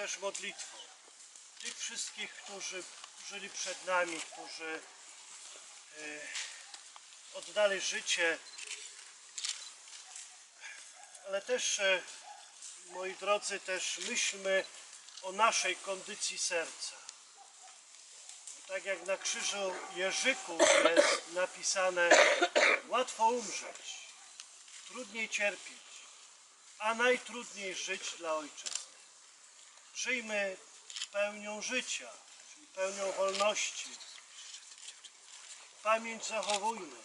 też modlitwą tych wszystkich, którzy żyli przed nami, którzy e, oddali życie, ale też, e, moi drodzy, też myślmy o naszej kondycji serca. Tak jak na krzyżu Jerzyku jest napisane, łatwo umrzeć, trudniej cierpieć, a najtrudniej żyć dla ojczyzny. Żyjmy pełnią życia, czyli pełnią wolności. Pamięć zachowujmy,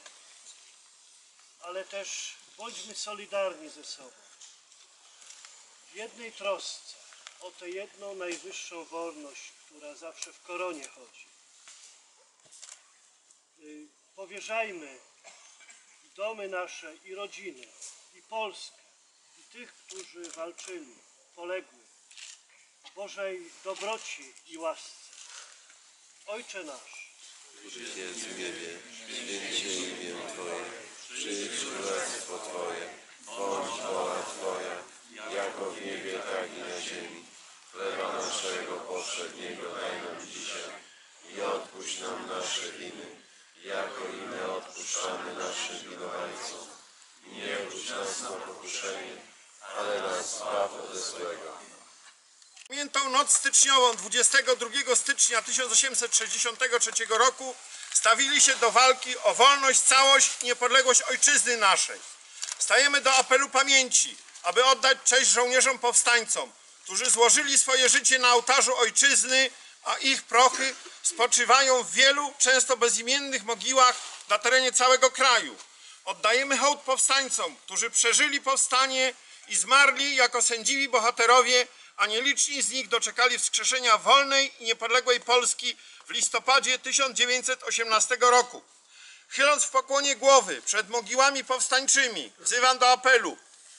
ale też bądźmy solidarni ze sobą. W jednej trosce o tę jedną najwyższą wolność, która zawsze w koronie chodzi. Y, Powierzajmy domy nasze i rodziny, i Polskę, i tych, którzy walczyli, polegli, Bożej dobroci i łasce. Ojcze nasz, jest w niebie, święć się imię Twoje, przyjdź królestwo Twoje, bądź wola Twoja, jako w niebie, tak i na ziemi. Chleba naszego powszedniego daj nam dzisiaj i odpuść nam nasze winy, jako i my odpuszczamy naszym winowajcom. Nie wróć nas na pokuszenie, ale nas zbaw ode złego. Pamiętą noc styczniową 22 stycznia 1863 roku stawili się do walki o wolność, całość i niepodległość ojczyzny naszej. Stajemy do apelu pamięci, aby oddać cześć żołnierzom powstańcom, którzy złożyli swoje życie na ołtarzu ojczyzny, a ich prochy spoczywają w wielu, często bezimiennych mogiłach na terenie całego kraju. Oddajemy hołd powstańcom, którzy przeżyli powstanie i zmarli jako sędziwi bohaterowie, a nieliczni z nich doczekali wskrzeszenia wolnej i niepodległej Polski w listopadzie 1918 roku. Chyląc w pokłonie głowy przed mogiłami powstańczymi, wzywam do apelu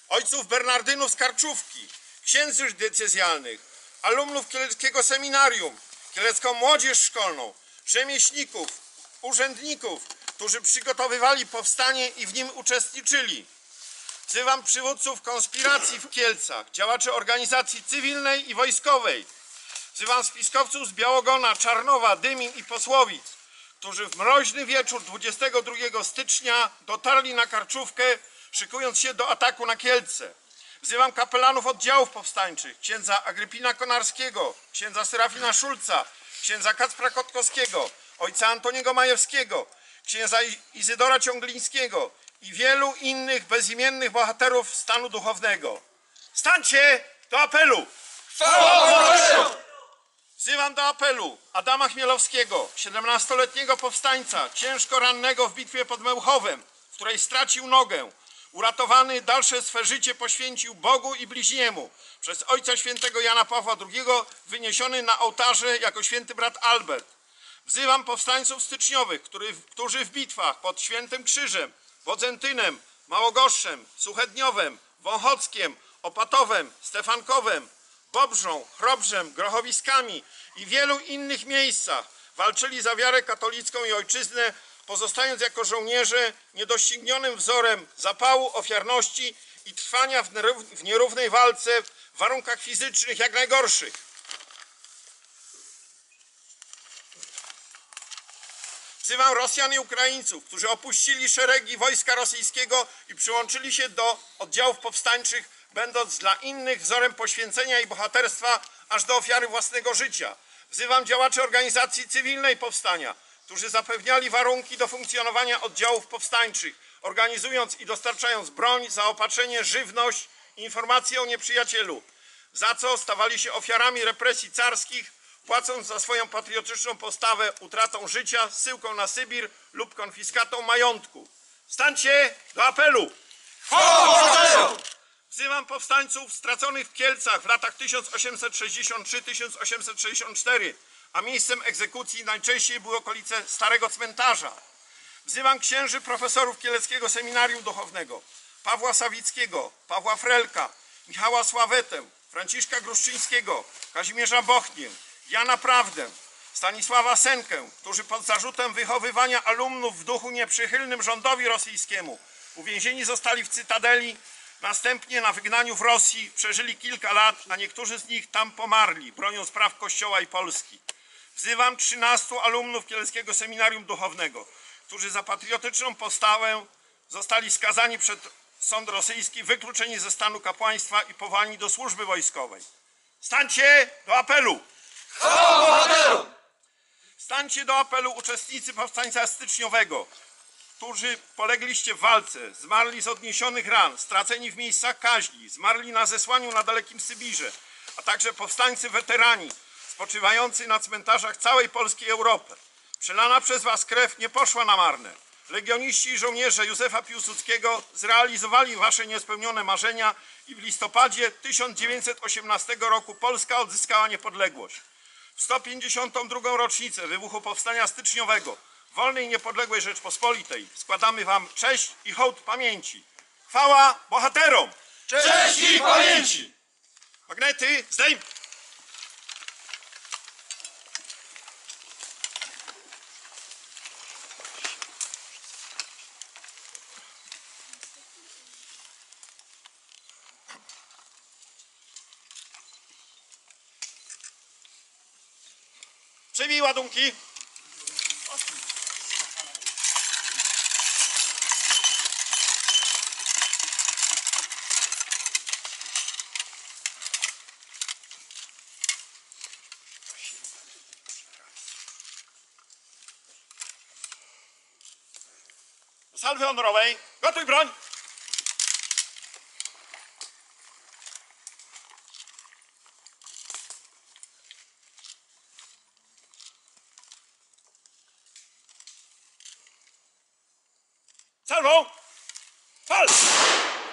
ojców Bernardynów z Karczówki, księży decyzjalnych, alumnów Kieleckiego Seminarium, Kielecką Młodzież Szkolną, rzemieślników, urzędników, którzy przygotowywali powstanie i w nim uczestniczyli. Wzywam przywódców konspiracji w Kielcach, działaczy organizacji cywilnej i wojskowej. Wzywam spiskowców z Białogona, Czarnowa, Dymin i Posłowic, którzy w mroźny wieczór 22 stycznia dotarli na Karczówkę, szykując się do ataku na Kielce. Wzywam kapelanów oddziałów powstańczych, księdza Agrypina Konarskiego, księdza Serafina Szulca, księdza Kacpra Kotkowskiego, ojca Antoniego Majewskiego, księdza Izydora Ciąglińskiego i wielu innych bezimiennych bohaterów stanu duchownego. Stańcie do apelu! Wzywam do apelu Adama Chmielowskiego, 17-letniego powstańca, ciężko rannego w bitwie pod Mełchowem, w której stracił nogę. Uratowany dalsze swe życie poświęcił Bogu i bliźniemu. Przez ojca świętego Jana Pawła II wyniesiony na ołtarze jako święty brat Albert. Wzywam powstańców styczniowych, który, którzy w bitwach pod Świętym Krzyżem, Wodzentynem, Małogoszczem, Suchedniowem, Wąchockiem, Opatowem, Stefankowem, Bobrzą, Chrobrzem, Grochowiskami i wielu innych miejscach walczyli za wiarę katolicką i ojczyznę, pozostając jako żołnierze niedoścignionym wzorem zapału, ofiarności i trwania w nierównej walce w warunkach fizycznych jak najgorszych. Wzywam Rosjan i Ukraińców, którzy opuścili szeregi wojska rosyjskiego i przyłączyli się do oddziałów powstańczych, będąc dla innych wzorem poświęcenia i bohaterstwa aż do ofiary własnego życia. Wzywam działaczy organizacji cywilnej powstania, którzy zapewniali warunki do funkcjonowania oddziałów powstańczych, organizując i dostarczając broń, zaopatrzenie, żywność, informacje o nieprzyjacielu, za co stawali się ofiarami represji carskich, płacąc za swoją patriotyczną postawę utratą życia, zsyłką na Sybir lub konfiskatą majątku. Stańcie do apelu! Wzywam powstańców straconych w Kielcach w latach 1863-1864, a miejscem egzekucji najczęściej były okolice Starego Cmentarza. Wzywam księży profesorów Kieleckiego Seminarium Duchownego, Pawła Sawickiego, Pawła Frelka, Michała Sławetę, Franciszka Gruszczyńskiego, Kazimierza Bochnię, Jana Prawdę, Stanisława Senkę, którzy pod zarzutem wychowywania alumnów w duchu nieprzychylnym rządowi rosyjskiemu uwięzieni zostali w Cytadeli Następnie na wygnaniu w Rosji przeżyli kilka lat, a niektórzy z nich tam pomarli, broniąc praw Kościoła i Polski. Wzywam 13 alumnów Kieleckiego Seminarium Duchownego, którzy za patriotyczną postawę zostali skazani przed sąd rosyjski, wykluczeni ze stanu kapłaństwa i powołani do służby wojskowej. Stańcie do apelu! Stańcie do apelu uczestnicy powstańca styczniowego, którzy polegliście w walce, zmarli z odniesionych ran, straceni w miejscach kaźni, zmarli na zesłaniu na dalekim Sybirze, a także powstańcy weterani, spoczywający na cmentarzach całej polskiej Europy. Przelana przez was krew nie poszła na marne. Legioniści i żołnierze Józefa Piłsudskiego zrealizowali wasze niespełnione marzenia i w listopadzie 1918 roku Polska odzyskała niepodległość. W 152. rocznicę wybuchu Powstania Styczniowego wolnej i niepodległej Rzeczpospolitej składamy Wam cześć i hołd pamięci. Chwała bohaterom! Cześć i pamięci! Magnety, zdejm! Przybij ładunki. Salwy honorowej. Gotuj broń. bom. Fala.